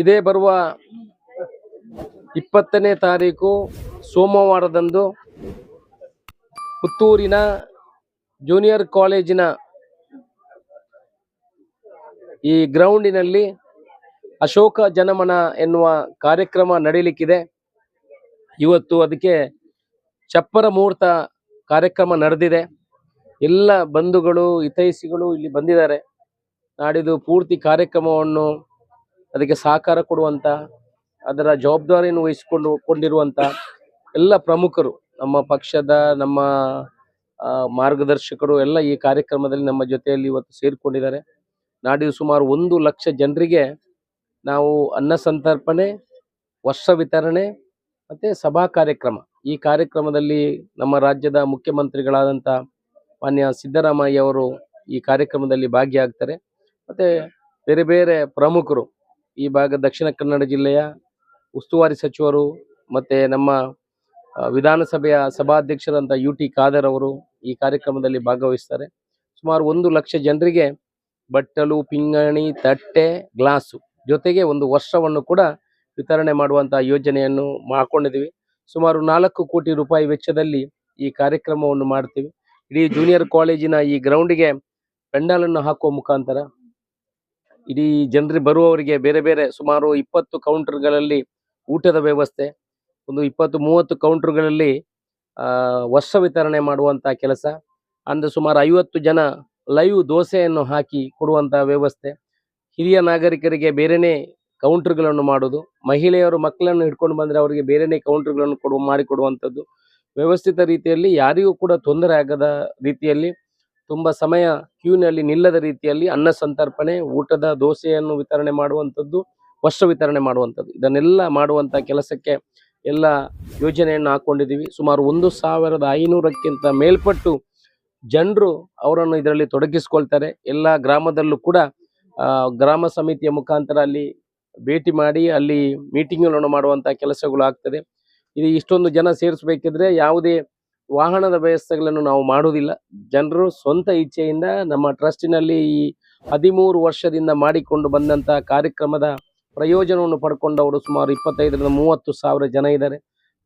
ಇದೇ ಬರುವ ಇಪ್ಪತ್ತನೇ ತಾರೀಕು ಸೋಮವಾರದಂದು ಪುತ್ತೂರಿನ ಜೂನಿಯರ್ ಕಾಲೇಜಿನ ಈ ಗ್ರೌಂಡಿನಲ್ಲಿ ಅಶೋಕ ಜನಮನ ಎನ್ನುವ ಕಾರ್ಯಕ್ರಮ ನಡೀಲಿಕ್ಕಿದೆ. ಇವತ್ತು ಅದಕ್ಕೆ ಚಪ್ಪರ ಮುಹೂರ್ತ ಕಾರ್ಯಕ್ರಮ ನಡೆದಿದೆ. ಎಲ್ಲ ಬಂಧುಗಳು, ಹಿತೈಷಿಗಳು ಇಲ್ಲಿ ಬಂದಿದ್ದಾರೆ. ನಾಡಿದ್ದು ಪೂರ್ತಿ ಕಾರ್ಯಕ್ರಮವನ್ನು ಅದಕ್ಕೆ ಸಹಕಾರ ಕೊಡುವಂತ, ಅದರ ಜವಾಬ್ದಾರಿಯನ್ನು ವಹಿಸಿಕೊಂಡು, ಕೊಂಡಿರುವಂತ ಎಲ್ಲ ಪ್ರಮುಖರು, ನಮ್ಮ ಪಕ್ಷದ, ನಮ್ಮ ಮಾರ್ಗದರ್ಶಕರು ಎಲ್ಲ ಈ ಕಾರ್ಯಕ್ರಮದಲ್ಲಿ ನಮ್ಮ ಜೊತೆಯಲ್ಲಿ ಇವತ್ತು ಸೇರಿಕೊಂಡಿದ್ದಾರೆ. ನಾಡಿದ್ದು ಸುಮಾರು ಒಂದು ಲಕ್ಷ ಜನರಿಗೆ ನಾವು ಅನ್ನ ಸಂತರ್ಪಣೆ, ವರ್ಷ ವಿತರಣೆ ಮತ್ತೆ ಸಭಾ ಕಾರ್ಯಕ್ರಮ. ಈ ಕಾರ್ಯಕ್ರಮದಲ್ಲಿ ನಮ್ಮ ರಾಜ್ಯದ ಮುಖ್ಯಮಂತ್ರಿಗಳಾದಂಥ ಮಾನ್ಯ ಸಿದ್ದರಾಮಯ್ಯ ಅವರು ಈ ಕಾರ್ಯಕ್ರಮದಲ್ಲಿ ಭಾಗಿಯಾಗ್ತಾರೆ. ಮತ್ತೆ ಬೇರೆ ಬೇರೆ ಪ್ರಮುಖರು ಈ ಭಾಗ ದಕ್ಷಿಣ ಕನ್ನಡ ಜಿಲ್ಲೆಯ ಉಸ್ತುವಾರಿ ಸಚಿವರು ಮತ್ತೆ ನಮ್ಮ ವಿಧಾನಸಭೆಯ ಸಭಾಧ್ಯಕ್ಷರಂತ ಯು ಟಿ ಖಾದರ್ ಅವರು ಈ ಕಾರ್ಯಕ್ರಮದಲ್ಲಿ ಭಾಗವಹಿಸ್ತಾರೆ. ಸುಮಾರು ಒಂದು ಲಕ್ಷ ಜನರಿಗೆ ಬಟ್ಟಲು, ಪಿಂಗಣಿ, ತಟ್ಟೆ, ಗ್ಲಾಸು ಜೊತೆಗೆ ಒಂದು ವರ್ಷವನ್ನು ಕೂಡ ವಿತರಣೆ ಮಾಡುವಂತಹ ಯೋಜನೆಯನ್ನು ಹಾಕೊಂಡಿದ್ದೀವಿ ಸುಮಾರು ನಾಲ್ಕು ಕೋಟಿ ರೂಪಾಯಿ ವೆಚ್ಚದಲ್ಲಿ ಈ ಕಾರ್ಯಕ್ರಮವನ್ನು ಮಾಡ್ತೀವಿ. ಇಡೀ ಜೂನಿಯರ್ ಕಾಲೇಜಿನ ಈ ಗ್ರೌಂಡಿಗೆ ಪೆಂಡಾಲನ್ನು ಹಾಕುವ ಮುಖಾಂತರ ಇಡೀ ಜನರು ಬರುವವರಿಗೆ ಬೇರೆ ಬೇರೆ ಸುಮಾರು ಇಪ್ಪತ್ತು ಕೌಂಟರ್ಗಳಲ್ಲಿ ಊಟದ ವ್ಯವಸ್ಥೆ, ಒಂದು ಇಪ್ಪತ್ತು ಮೂವತ್ತು ಕೌಂಟರ್ಗಳಲ್ಲಿ ವರ್ಷ ವಿತರಣೆ ಮಾಡುವಂಥ ಕೆಲಸ ಅಂದರೆ ಸುಮಾರು ಐವತ್ತು ಜನ ಲೈವ್ ದೋಸೆಯನ್ನು ಹಾಕಿ ಕೊಡುವಂಥ ವ್ಯವಸ್ಥೆ. ಹಿರಿಯ ನಾಗರಿಕರಿಗೆ ಬೇರೆನೆ ಕೌಂಟರ್ಗಳನ್ನು ಮಾಡೋದು, ಮಹಿಳೆಯರು ಮಕ್ಕಳನ್ನು ಹಿಡ್ಕೊಂಡು ಬಂದ್ರೆ ಅವರಿಗೆ ಬೇರೆನೆ ಕೌಂಟರ್ಗಳನ್ನು ಕೊಡು, ಮಾಡಿಕೊಡುವಂಥದ್ದು. ವ್ಯವಸ್ಥಿತ ರೀತಿಯಲ್ಲಿ ಯಾರಿಗೂ ಕೂಡ ತೊಂದರೆ ಆಗದ ರೀತಿಯಲ್ಲಿ ತುಂಬಾ ಸಮಯ ಕ್ಯೂನಲ್ಲಿ ನಿಲ್ಲದ ರೀತಿಯಲ್ಲಿ ಅನ್ನ ಸಂತರ್ಪಣೆ, ಊಟದ ದೋಸೆಯನ್ನು ವಿತರಣೆ ಮಾಡುವಂಥದ್ದು ವಸ್ತ್ರ ವಿತರಣೆ ಮಾಡುವಂಥದ್ದು. ಇದನ್ನೆಲ್ಲ ಮಾಡುವಂಥ ಕೆಲಸಕ್ಕೆ ಎಲ್ಲ ಯೋಜನೆಯನ್ನು ಹಾಕ್ಕೊಂಡಿದ್ದೀವಿ ಸುಮಾರು ಒಂದು ಸಾವಿರದ ಐನೂರಕ್ಕಿಂತ ಮೇಲ್ಪಟ್ಟು ಜನರು ಅವರನ್ನು ಇದರಲ್ಲಿ ತೊಡಗಿಸ್ಕೊಳ್ತಾರೆ. ಎಲ್ಲ ಗ್ರಾಮದಲ್ಲೂ ಕೂಡ ಗ್ರಾಮ ಸಮಿತಿಯ ಮುಖಾಂತರ ಅಲ್ಲಿ ಭೇಟಿ ಮಾಡಿ, ಅಲ್ಲಿ ಮೀಟಿಂಗ್ಗಳನ್ನು ಮಾಡುವಂಥ ಕೆಲಸಗಳು ಆಗ್ತದೆ. ಇದು ಇಷ್ಟೊಂದು ಜನ ಸೇರಿಸಬೇಕಿದ್ರೆ ಯಾವುದೇ ವಾಹನದ ವ್ಯವಸ್ಥೆಗಳನ್ನು ನಾವು ಮಾಡುವುದಿಲ್ಲ. ಜನರು ಸ್ವಂತ ಇಚ್ಛೆಯಿಂದ ನಮ್ಮ ಟ್ರಸ್ಟಿನಲ್ಲಿ ಈ ಹದಿಮೂರು ವರ್ಷದಿಂದ ಮಾಡಿಕೊಂಡು ಬಂದಂತಹ ಕಾರ್ಯಕ್ರಮದ ಪ್ರಯೋಜನವನ್ನು ಪಡ್ಕೊಂಡವರು ಸುಮಾರು ಇಪ್ಪತ್ತೈದರಿಂದ ಮೂವತ್ತು ಸಾವಿರ ಜನ ಇದ್ದಾರೆ.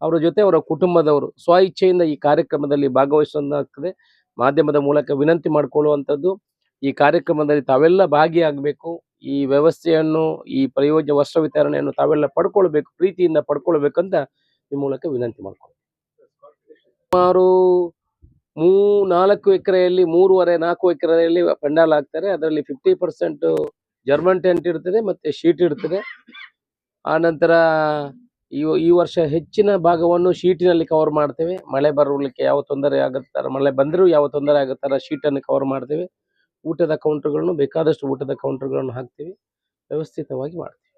ಅವರ ಜೊತೆ ಅವರ ಕುಟುಂಬದವರು ಸ್ವ ಇಚ್ಛೆಯಿಂದ ಈ ಕಾರ್ಯಕ್ರಮದಲ್ಲಿ ಭಾಗವಹಿಸೋದಾಗ್ತದೆ ಮಾಧ್ಯಮದ ಮೂಲಕ ವಿನಂತಿ ಮಾಡಿಕೊಳ್ಳುವಂಥದ್ದು, ಈ ಕಾರ್ಯಕ್ರಮದಲ್ಲಿ ತಾವೆಲ್ಲ ಭಾಗಿಯಾಗಬೇಕು. ಈ ವ್ಯವಸ್ಥೆಯನ್ನು, ಈ ಪ್ರಯೋಜನ ವಸ್ತ್ರ ವಿತರಣೆಯನ್ನು ತಾವೆಲ್ಲ ಪಡ್ಕೊಳ್ಬೇಕು, ಪ್ರೀತಿಯಿಂದ ಪಡ್ಕೊಳ್ಬೇಕಂತ ಈ ಮೂಲಕ ವಿನಂತಿ ಮಾಡ್ಕೊಳ್ಳಿ ಸುಮಾರು ಮೂ ನಾಲ್ಕು ಎಕರೆಯಲ್ಲಿ, ಮೂರುವರೆ, ನಾಲ್ಕು ಎಕರೆಯಲ್ಲಿ ಪೆಂಡಾಲ್ ಹಾಕ್ತಾರೆ. ಅದರಲ್ಲಿ ಫಿಫ್ಟಿ ಪರ್ಸೆಂಟ್ ಜರ್ಮನ್ ಟೆಂಟ್ ಇರ್ತದೆ ಮತ್ತೆ ಶೀಟ್ ಇರ್ತದೆ. ಆ ನಂತರ ಈ ವರ್ಷ ಹೆಚ್ಚಿನ ಭಾಗವನ್ನು ಶೀಟಿನಲ್ಲಿ ಕವರ್ ಮಾಡ್ತೇವೆ. ಮಳೆ ಬರಲಿಕ್ಕೆ ಯಾವ ತೊಂದರೆ ಆಗುತ್ತಾರ, ಮಳೆ ಬಂದರೂ ಯಾವ ತೊಂದರೆ ಆಗುತ್ತಾರ ಶೀಟನ್ನು ಕವರ್ ಮಾಡ್ತೇವೆ. ಊಟದ ಕೌಂಟರ್ಗಳನ್ನು ಬೇಕಾದಷ್ಟು ಊಟದ ಕೌಂಟರ್ಗಳನ್ನು ಹಾಕ್ತೀವಿ. ವ್ಯವಸ್ಥಿತವಾಗಿ ಮಾಡ್ತೀವಿ.